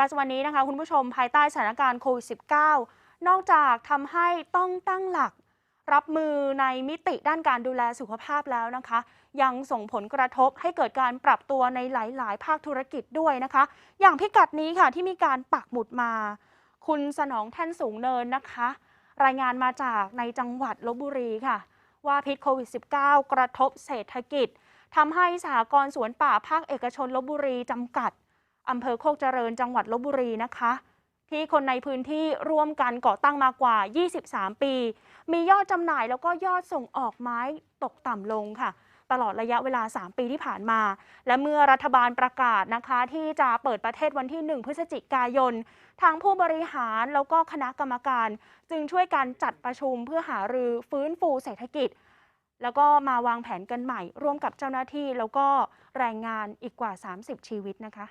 ปัจจุบันนี้นะคะคุณผู้ชมภายใต้สถานการณ์โควิด -19 นอกจากทำให้ต้องตั้งหลัก รับมือในมิติด้านการดูแลสุขภาพแล้วนะคะ ยังส่งผลกระทบให้เกิดการปรับตัวในหลาย ๆ ภาคธุรกิจด้วยนะคะ อย่างพิกัดนี้ค่ะที่มีการปักหมุดมา คุณสนองแท่นสูงเนินนะคะ รายงานมาจากในจังหวัดลบบุรีค่ะ ว่าพิษโควิด -19 กระทบเศรษฐกิจทำให้สหกรณ์สวนป่าภาคเอกชนลบบุรีจำกัด อำเภอโคกเจริญจังหวัดลบบุรีนะคะ ที่คนในพื้นที่ร่วมกันก่อตั้งมากว่า 23 ปี มียอดจำหน่ายแล้วก็ยอดส่งออกไม้ตกต่ำลงค่ะ ตลอดระยะเวลา 3 ปีที่ผ่านมา และเมื่อรัฐบาลประกาศนะคะ ที่จะเปิดประเทศวันที่ 1 พฤศจิกายน ทางผู้บริหารแล้วก็คณะกรรมการ จึงช่วยกันจัดประชุมเพื่อหารือฟื้นฟูเศรษฐกิจแล้วก็มาวางแผนกันใหม่ ร่วมกับเจ้าหน้าที่แล้วก็แรงงานอีกกว่า 30 ชีวิตนะคะ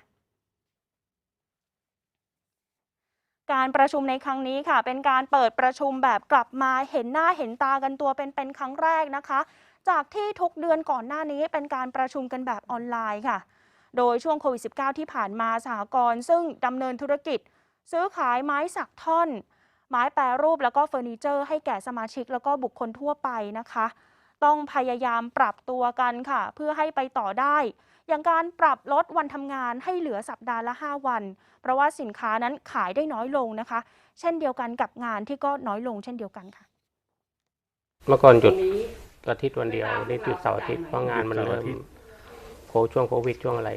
การประชุมในครั้งนี้ค่ะ เป็นการเปิดประชุมแบบกลับมาเห็นหน้าเห็นตากันตัวเป็นเป็นครั้งแรกนะคะ จากที่ทุกเดือนก่อนหน้านี้เป็นการประชุมกันแบบออนไลน์ค่ะ โดยช่วงโควิด -19 ที่ผ่านมาสหกรณ์ซึ่งดำเนินธุรกิจ ซื้อขายไม้สักท่อน ไม้แปรรูปแล้วก็เฟอร์นิเจอร์ให้แก่สมาชิกแล้วก็บุคคลทั่วไปนะคะ ต้องพยายามปรับตัวกันค่ะ เพื่อให้ไปต่อได้ อย่างการปรับลดวันทำงานให้เหลือสัปดาห์ละ 5 วัน เพราะว่าสินค้านั้นขายได้น้อยลงนะคะ เช่นเดียวกันกับงานที่ก็น้อยลงเช่นเดียวกันค่ะ เมื่อก่อนหยุดอาทิตย์วันเดียวนี่หยุดเสาร์อาทิตย์เพราะงานมันหยุดเสาร์เริ่มอาทิตย์โคช่วงโควิดช่วงอะไร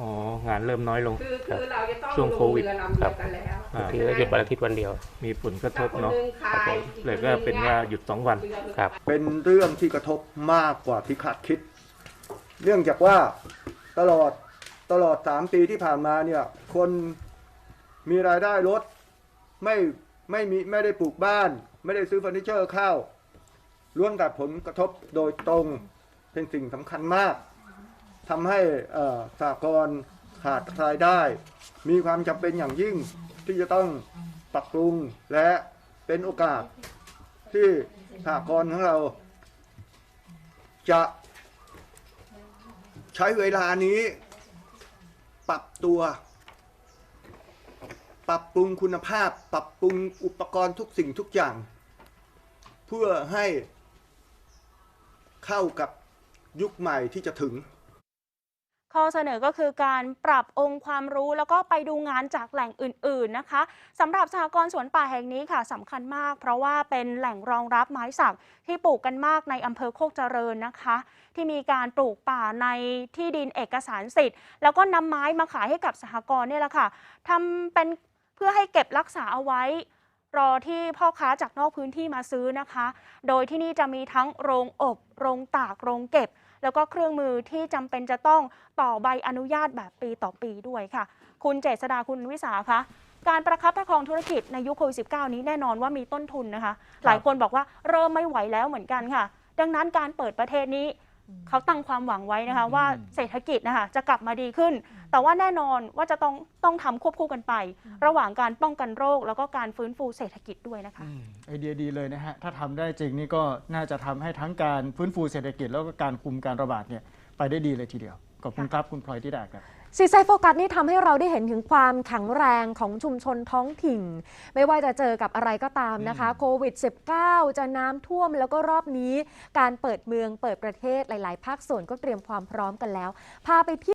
อ๋อ งานเริ่มน้อยลง คือคือเราจะต้องช่วงโควิด ลงเรือลำเดียวกันแล้วอ่า ทีก็หยุดวันอาทิตย์วันเดียว มีผลกระทบคนเนาะหนึ่งขายเลยก็เป็นว่าหยุดสองวัน ครับ เป็นเรื่องที่กระทบมากกว่าที่คาดคิด เนื่องจากว่าตลอดตลอดสามปีที่ผ่านมาเนี่ยคนมีรายได้ลดไม่ไม่มีไม่ได้ปลูกบ้าน ไม่ได้ซื้อเฟอร์นิเจอร์เข้าล้วนกับผลกระทบโดยตรงเป็นสิ่งสำคัญมาก ทำให้สหกรณ์ขาดรายได้ มีความจำเป็นอย่างยิ่งที่จะต้องปรับปรุงและเป็นโอกาสที่สหกรณ์ของเรา จะใช้เวลานี้ ปรับตัว ปรับปรุงคุณภาพ ปรับปรุงอุปกรณ์ทุกสิ่งทุกอย่าง เพื่อให้เข้ากับยุคใหม่ที่จะถึง ข้อเสนอก็คือการปรับองค์ความรู้แล้วก็ไปดูงานจากแหล่งอื่น ๆนะคะสำหรับสหกรณ์สวนป่าแห่งนี้ค่ะสำคัญมาก เพราะว่าเป็นแหล่งรองรับไม้สักที่ปลูกกันมากในอำเภอโคกเจริญนะคะ ที่มีการปลูกป่าในที่ดินเอกสารสิทธิ์ แล้วก็นำไม้มาขายให้กับสหกรณ์เนี่ยแหละค่ะทำเป็นเพื่อให้เก็บรักษาเอาไว้รอที่พ่อค้าจากนอกพื้นที่มาซื้อนะคะ โดยที่นี่จะมีทั้งโรงอบ โรงตาก โรงเก็บ แล้วก็เครื่องมือที่จำเป็นจะต้องต่อใบอนุญาตแบบปีต่อปีด้วยค่ะ คุณเจษดาคุณวิสาคะการประคับประคองธุรกิจในยุคโควิด -19 นี้แน่นอนว่ามีต้นทุนนะคะ หลายคนบอกว่าเริ่มไม่ไหวแล้วเหมือนกันค่ะ ดังนั้นการเปิดประเทศนี้ เขาตั้งความหวังไว้นะคะว่าเศรษฐกิจนะคะจะกลับมาดีขึ้น แต่ว่าแน่นอนว่าจะต้องต้องทำควบคู่กันไป ระหว่างการป้องกันโรค แล้วก็การฟื้นฟูเศรษฐกิจด้วยนะคะอืมไอเดียดีเลยนะฮะถ้าทำได้จริงนี่ก็น่าจะทำให้ทั้งการฟื้นฟูเศรษฐกิจ แล้วก็การคุมการระบาดเนี่ยไปได้ดีเลยทีเดียวขอบคุณครับคุณพลอยที่ดาครับ ซีไซโฟกัสนี่ทำให้เราได้เห็นถึงความแข็งแรงของชุมชนท้องถิ่น ไม่ว่าจะเจอกับอะไรก็ตามนะคะโควิด -19 จะน้ำท่วมแล้วก็รอบนี้ การเปิดเมืองเปิดประเทศหลาย ๆ ภาคส่วนก็เตรียมความพร้อมกันแล้ว พาไปที่